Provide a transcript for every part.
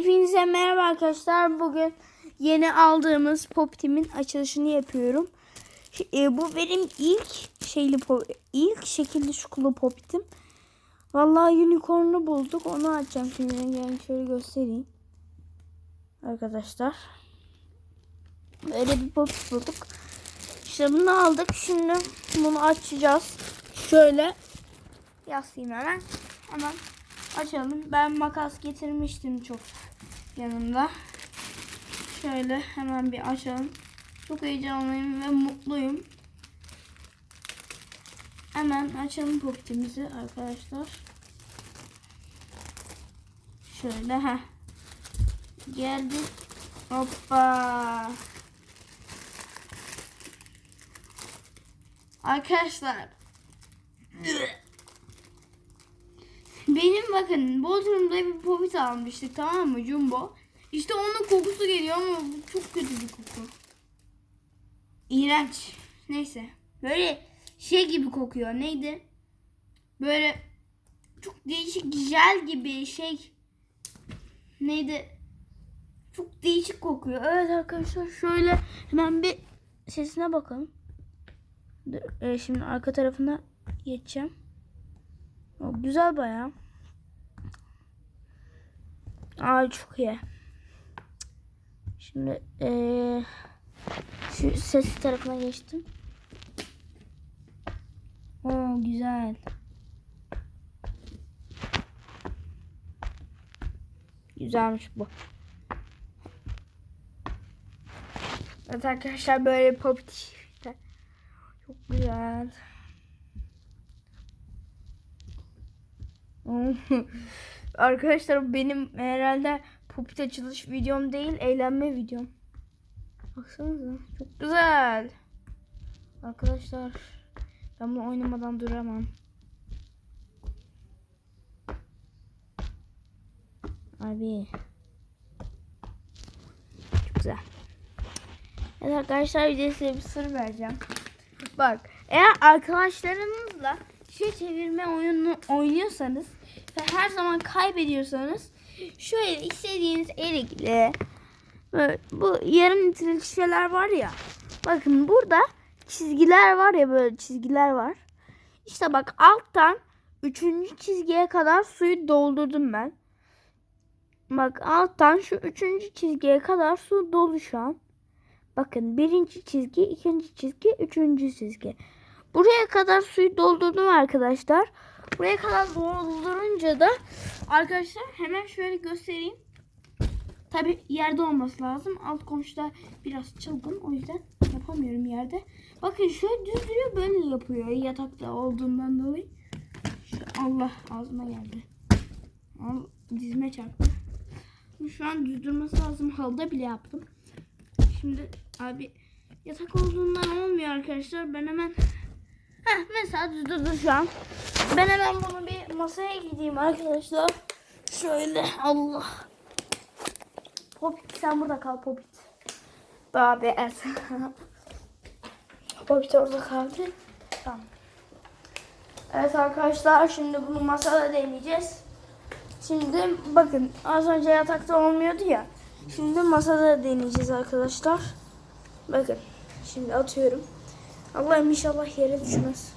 Hepinize merhaba arkadaşlar. Bugün yeni aldığımız Poptim'in açılışını yapıyorum. E, bu benim ilk şeyli pop, ilk şekilli şukulu Poptim. Vallahi unicorn'u bulduk. Onu açacağım şimdi. Yani şöyle göstereyim. Arkadaşlar. Böyle bir Popit bulduk. İşte bunu aldık. Şimdi bunu açacağız. Şöyle yaslayayım hemen. Hemen açalım. Ben makas getirmiştim çok yanımda. Şöyle hemen bir açalım. Çok heyecanlıyım ve mutluyum. Hemen açalım popitimizi arkadaşlar. Şöyle ha. Geldi. Hoppa. Arkadaşlar. Bakın Bodrum'da bir popit almıştık tamam mı Jumbo. İşte onun kokusu geliyor ama bu çok kötü bir koku. İğrenç. Neyse. Böyle şey gibi kokuyor. Neydi? Böyle çok değişik jel gibi şey. Neydi? Çok değişik kokuyor. Evet arkadaşlar şöyle hemen bir sesine bakalım. Dur, e, şimdi arka tarafına geçeceğim. O güzel bayağı. Aa çok iyi. Şimdi eee şu ses tarafına geçtim. Oo güzel. Güzelmiş bu. Evet arkadaşlar böyle pop işte. Çok güzel. Arkadaşlar benim herhalde popit açılış videom değil eğlenme videom. Baksanıza çok güzel. Arkadaşlar ben bunu oynamadan duramam. Abi. Çok güzel. Evet arkadaşlar bir size bir sır vereceğim. Bak eğer arkadaşlarınızla şey çevirme oyunu oynuyorsanız ve her zaman kaybediyorsanız şöyle istediğiniz elikle böyle bu yarım litrelik şişeler var ya bakın burada çizgiler var ya böyle çizgiler var. İşte bak alttan üçüncü çizgiye kadar suyu doldurdum ben. Bak alttan şu üçüncü çizgiye kadar su dolu şu an. Bakın birinci çizgi, ikinci çizgi, üçüncü çizgi. Buraya kadar suyu doldurdum arkadaşlar. Buraya kadar doldurunca da arkadaşlar hemen şöyle göstereyim. Tabi yerde olması lazım. Alt komşuda biraz çılgın. O yüzden yapamıyorum yerde. Bakın şöyle düzdürüyor böyle yapıyor. Yatakta olduğundan dolayı. Şu, Allah ağzıma geldi. Al, dizime çarptı. Şu an düzdürmesi lazım. Halıda bile yaptım. Şimdi abi yatak olduğundan olmuyor arkadaşlar. Ben hemen Heh, mesela düzdürdü şu an. Ben hemen bunu bir masaya gideyim arkadaşlar. Şöyle Allah. Popit sen burada kal Popit. Abi evet. Popit orada kaldı. Tamam. Evet arkadaşlar şimdi bunu masada deneyeceğiz. Şimdi bakın az önce yatakta olmuyordu ya. Şimdi masada deneyeceğiz arkadaşlar. Bakın şimdi atıyorum. Allah'ım inşallah yere düşmez.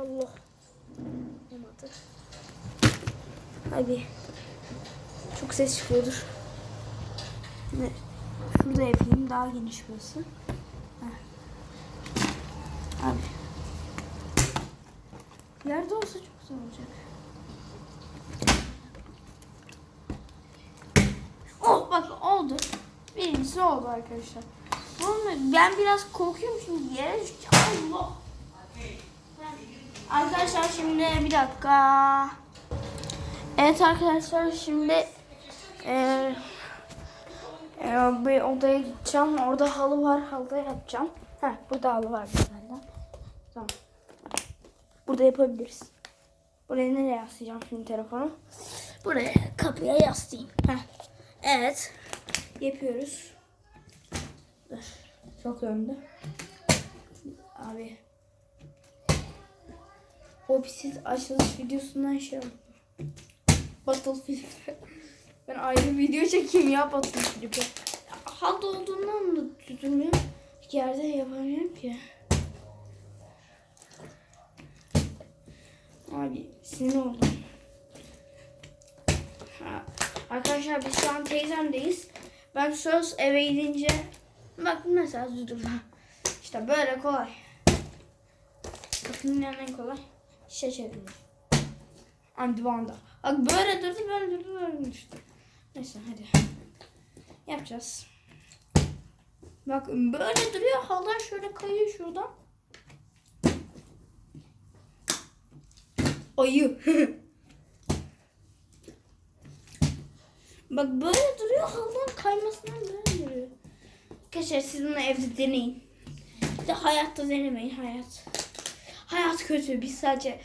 Allah. Olmadı. Hadi. Çok ses çıkıyordur. Ne? Şurada yapayım daha geniş burası. Abi. Yerde olsa çok güzel olacak. Oh bak oldu. Birincisi oldu arkadaşlar. Bunu ben biraz korkuyorum şimdi yere. Allah. Arkadaşlar şimdi bir dakika. Evet arkadaşlar şimdi e, e, bir odaya gideceğim. Orada halı var. Halıda yapacağım. Heh, burada halı var zaten. Tamam. Burada yapabiliriz. Buraya nereye yaslayacağım şimdi telefonu? Buraya kapıya yaslayayım. Heh. Evet. Yapıyoruz. Dur. Çok önde. Abi. O siz açılış videosundan şey oldu. Battlefield. Ben ayrı video çekeyim ya klibi. Halde olduğundan da tutulmuyor. Yerde yapamıyorum ki. Abi sinir oldum. Ha, Arkadaşlar biz şu an teyzemdeyiz. Ben söz eve gidince bak mesela düdüm. İşte böyle kolay. Bakın dünyanın en kolay şişe çevirmek. Andivanda. Bak böyle durdu böyle durdu böyle düştü. Neyse hadi. Yapacağız. Bak böyle duruyor haldan şöyle kayıyor şuradan. Ayı. Bak böyle duruyor haldan kaymasından böyle duruyor. Arkadaşlar siz bunu evde deneyin. Bir de hayatta denemeyin hayat. Hayat kötü. Biz sadece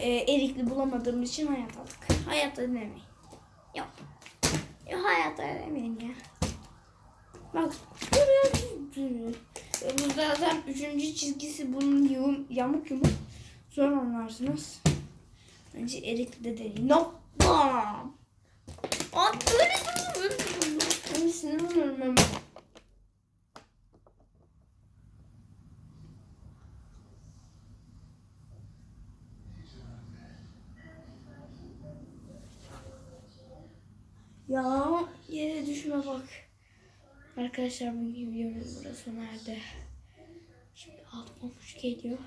e, erikli bulamadığımız için hayat aldık. Hayatta denemeyin. Yok. Yok hayatta denemeyin ya. Bak Bu zaten üçüncü çizgisi bunun yum, yamuk yumuk. Zor anlarsınız. Bence erikli de deneyin. No. Bam. Aa böyle. Böyle duruyor. Ben sinir. Ya yere düşme bak. Arkadaşlar bugün videomuz burası nerede? Şimdi alt pamuç geliyor.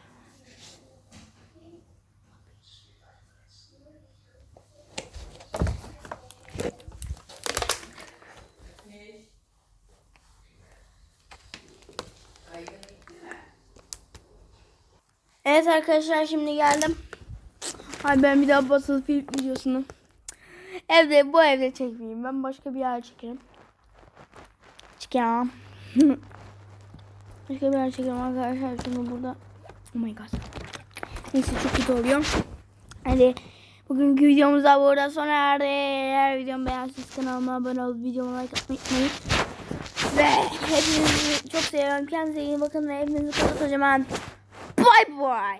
Evet arkadaşlar şimdi geldim. Ay ben bir daha Battlefield videosunu evde bu evde çekmeyeyim. Ben başka bir yer çekerim. Çıkacağım. başka bir yer çekerim arkadaşlar. Şimdi burada. Oh my god. Neyse çok kötü oluyor. Hadi bugünkü videomuz da burada sona erdi. Eğer videomu beğendiyseniz kanalıma abone olup videoma like atmayı unutmayın. Ve hepinizi çok seviyorum. Kendinize iyi bakın ve hepinizi kocaman. Bye bye.